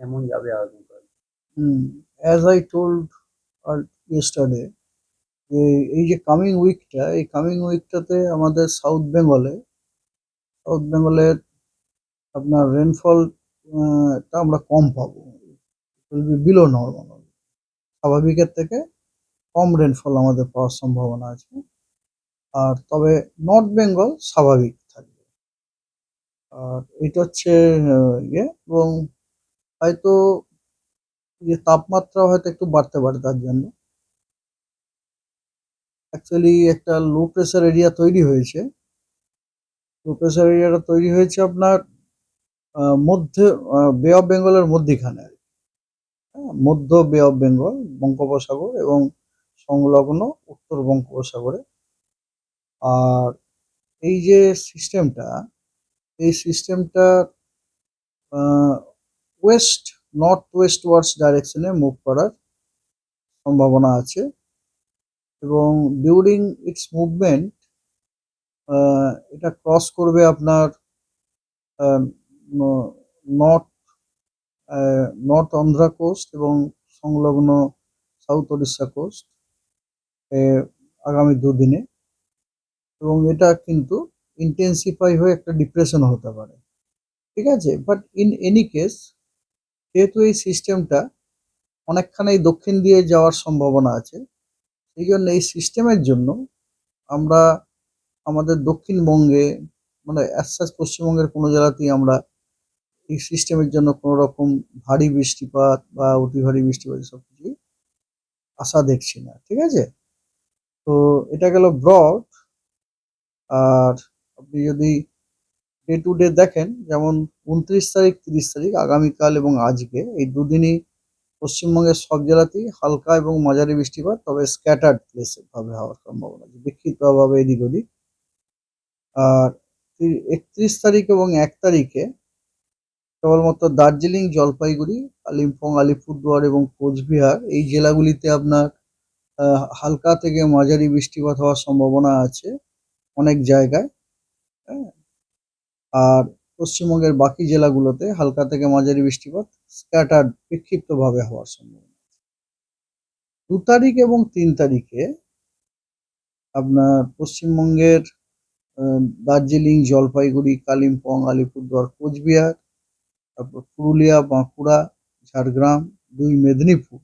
কেমন যাবে আগামীকাল hmm as I told yesterday যে এই যে কামিং উইকটা এই কামিং উইকটাতে আমাদের সাউথ বেঙ্গলে সাউথ বেঙ্গলের আপনার রেনফল টা আমরা কম পাবো। বিলো নর্মাল স্বাভাবিকের থেকে কম রেনফল আমাদের পাওয়ার সম্ভাবনা আছে। আর তবে নর্থ বেঙ্গল স্বাভাবিক থাকবে। আর এটা হচ্ছে ইয়ে এবং হয়তো যে তাপমাত্রা হয়তো একটু বাড়তে পারে তার জন্য। অ্যাকচুয়ালি একটা লো প্রেশার এরিয়া তৈরি হয়েছে। লো প্রেশার এরিয়াটা তৈরি হয়েছে আপনার মধ্যে বে অফ বেঙ্গলের মধ্যিখানে আর। হ্যাঁ, মধ্য বে অফ বেঙ্গল বঙ্গোপসাগর এবং সংলগ্ন উত্তর বঙ্গোপসাগরে। আর এই যে সিস্টেমটা এই সিস্টেমটা ওয়েস্ট নর্থ ওয়েস্ট ওয়ার্ডস ডাইরেকশনে মুভ করার সম্ভাবনা আছে। এবং ডিউরিং ইটস মুভমেন্ট এটা ক্রস করবে আপনার নর্থ নর্থ অন্ধ্রা কোস্ট এবং সংলগ্ন সাউথ ওড়িশা কোস্ট আগামী দুদিনে। এবং এটা কিন্তু ইন্টেন্সিফাই হয়ে একটা ডিপ্রেশন হতে পারে। ঠিক আছে? বাট ইন এনি কেস যেহেতু এই সিস্টেমটা অনেকখানি দক্ষিণ দিয়ে যাওয়ার সম্ভাবনা আছে, সেই জন্য এই সিস্টেমের জন্য আমরা আমাদের দক্ষিণবঙ্গে মানে অ্যাসাজ পশ্চিমবঙ্গের কোনো জেলাতেই আমরা এই সিস্টেমের জন্য কোনো রকম ভারী বৃষ্টিপাত বা অতি ভারী বৃষ্টিপাত সব কিছুই আশা দেখছি না, ঠিক আছে? তো এটা গেল ব্রড আর আপনি যদি ডে টু ডে দেখেন, যেমন উনত্রিশ তারিখ, তিরিশ তারিখ, আগামীকাল এবং আজকে, এই দুদিনই পশ্চিমবঙ্গের সব জেলাতেই হালকা এবং মাঝারি বৃষ্টিপাত, তবে স্ক্যাটার্ড প্লেসে ভাবে হওয়ার সম্ভাবনা আছে। বিক্ষিপ্তভাবে এদিক ওদিক। আর একত্রিশ তারিখ এবং এক তারিখে কেবলমাত্র দার্জিলিং, জলপাইগুড়ি, কালিম্পং, আলিপুরদুয়ার এবং কোচবিহার, এই জেলাগুলিতে আপনার হালকা থেকে মাঝারি বৃষ্টিপাত হওয়ার সম্ভাবনা আছে অনেক জায়গায়। হ্যাঁ আর পশ্চিমবঙ্গের বাকি জেলাগুলোতে হালকা থেকে মাঝারি বৃষ্টিপাত স্ক্যাটার্ড বিক্ষিপ্তভাবে হওয়ার সম্ভাবনা দু তারিখ এবং তিন তারিখে আপনার পশ্চিমবঙ্গের দার্জিলিং, জলপাইগুড়ি, কালিম্পং, আলিপুরদুয়ার, কোচবিহার, তারপর পুরুলিয়া, বাঁকুড়া, ঝাড়গ্রাম, দুই মেদিনীপুর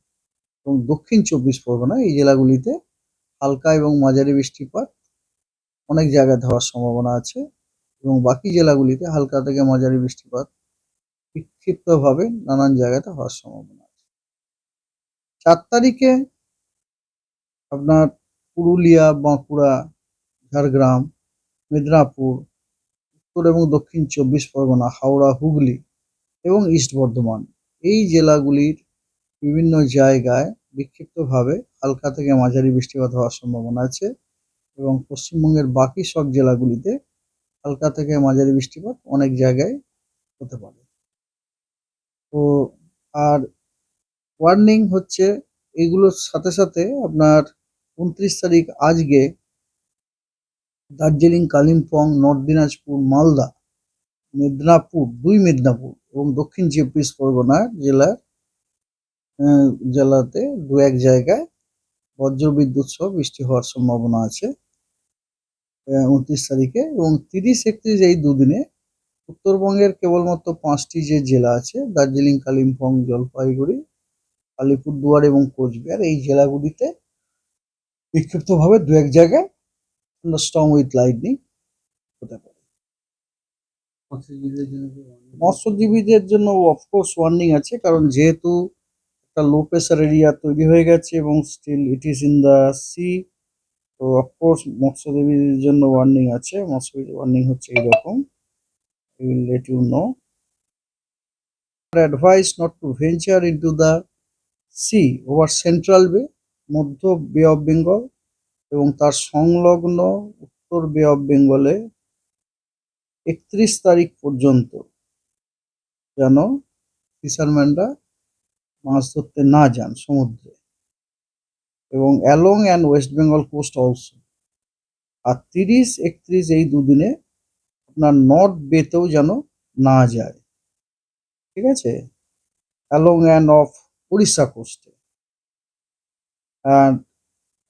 এবং দক্ষিণ চব্বিশ পরগনা এই জেলাগুলিতে হালকা এবং মাঝারি বৃষ্টিপাত অনেক জায়গায় হওয়ার সম্ভাবনা আছে। এবং বাকি জেলাগুলিতে হালকা থেকে মাঝারি বৃষ্টিপাত বিক্ষিপ্তভাবে নানান জায়গাতে হওয়ার সম্ভাবনা আছে। চার তারিখে আপনার পুরুলিয়া, বাঁকুড়া, ঝাড়গ্রাম, মেদিনীপুর, উত্তর এবং দক্ষিণ চব্বিশ পরগনা, হাওড়া, হুগলি এবং ইস্ট বর্ধমান এই জেলাগুলির বিভিন্ন জায়গায় বিক্ষিপ্তভাবে হালকা থেকে মাঝারি বৃষ্টিপাত হওয়ার সম্ভাবনা আছে এবং পশ্চিমবঙ্গের বাকি সব জেলাগুলিতে হালকা থেকে মাঝারি বৃষ্টিপাত অনেক জায়গায় হতে পারে। তো আর ওয়ার্নিং হচ্ছে, এগুলোর সাথে সাথে আপনার উনত্রিশ তারিখ আজকে দার্জিলিং, কালিম্পং, নর্থ দিনাজপুর, মালদা, মেদিনীপুর, দুই মেদিনীপুর এবং দক্ষিণ চব্বিশ পরগনা জেলার জেলাতে দু এক জায়গায় বজ্রবিদ্যুৎ সহ বৃষ্টি হওয়ার সম্ভাবনা আছে। উনত্রিশ তারিখে এবং তিরিশ একত্রিশ এই দুদিনে উত্তরবঙ্গের কেবলমাত্র পাঁচটি যে জেলা আছে দার্জিলিং কালিম্পং জলপাইগুড়ি আলিপুরদুয়ার এবং কোচবিহার এই জেলাগুলিতে বিক্ষিপ্তভাবে দু এক জায়গায় স্ট্রং উইথ লাইটনিং হতে পারে। মৎস্যজীবীদের জন্য অফকোর্স ওয়ার্নিং আছে কারণ যেহেতু একটা লো প্রেসার এরিয়া তৈরি হয়ে গেছে এবং still it is in the sea তো অফকোর্স মৎস্যজীবীদের জন্য ওয়ার্নিং আছে। মৎস্যজীবী ওয়ার্নিং হচ্ছে এইরকম। We will let you know advise not to venture into the sea over central bay মধ্য বে অফ বেঙ্গল এবং তার সংলগ্ন উত্তর বে অফ বেঙ্গলে একত্রিশ তারিখ পর্যন্ত যেন ফিশারম্যানরা মাছ ধরতে না যান সমুদ্রে। এবং along and West Bengal coast also. আর তিরিশ, একত্রিশ এই দুদিনে আপনার নর্থ বেতেও যেন না যায়। ঠিক আছে? অ্যালং অ্যান্ড অফ উড়িষ্যা কোস্টে।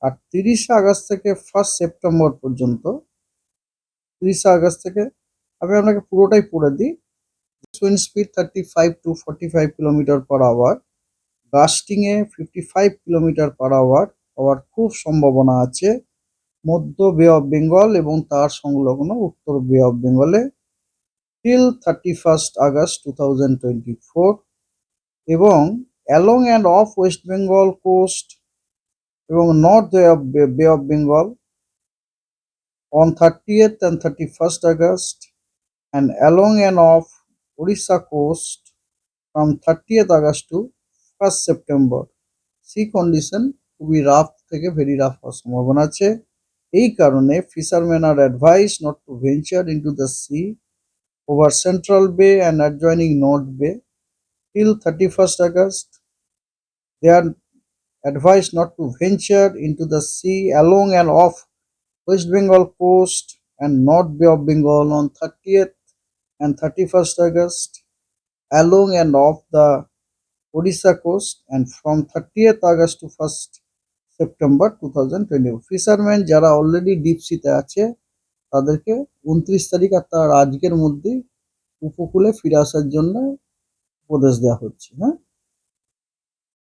আর তিরিশে আগস্ট থেকে ফার্স্ট সেপ্টেম্বর পর্যন্ত, তিরিশে আগস্ট থেকে আমি আপনাকে পুরোটাই পড়ে দিই। Wind speed thirty five to forty five kilometre per hour গাস্টিংয়ে fifty five kilometre per hour হওয়ার খুব সম্ভাবনা আছে। মধ্য বে অফ বেঙ্গল এবং তার সংলগ্ন উত্তর বে অফ বেঙ্গলে till thirty first August two thousand twenty four এবং along and off West Bengal coast এবং north bay of bay of Bengal on 30th and 31st August and along and off Orissa coast from 30th August to 1st September. Sea condition খুবই rough থেকে very rough হওয়ার সম্ভাবনা আছে এই কারণে fisherman are advise not to venture into the sea over central bay and adjoining north bay till 31st August. They are advised not to venture into the sea along and off West Bengal coast and North Bay of Bengal on 30th and 31st August, along and off the Odisha coast, and from 30th August to 1st September 2020. Fisherman যারা already ডিপসিতে আছে তাদেরকে উনত্রিশ তারিখ আর তার আজকের মধ্যেই উপকূলে ফিরে আসার জন্য উপদেশ দেওয়া হচ্ছে হ্যাঁ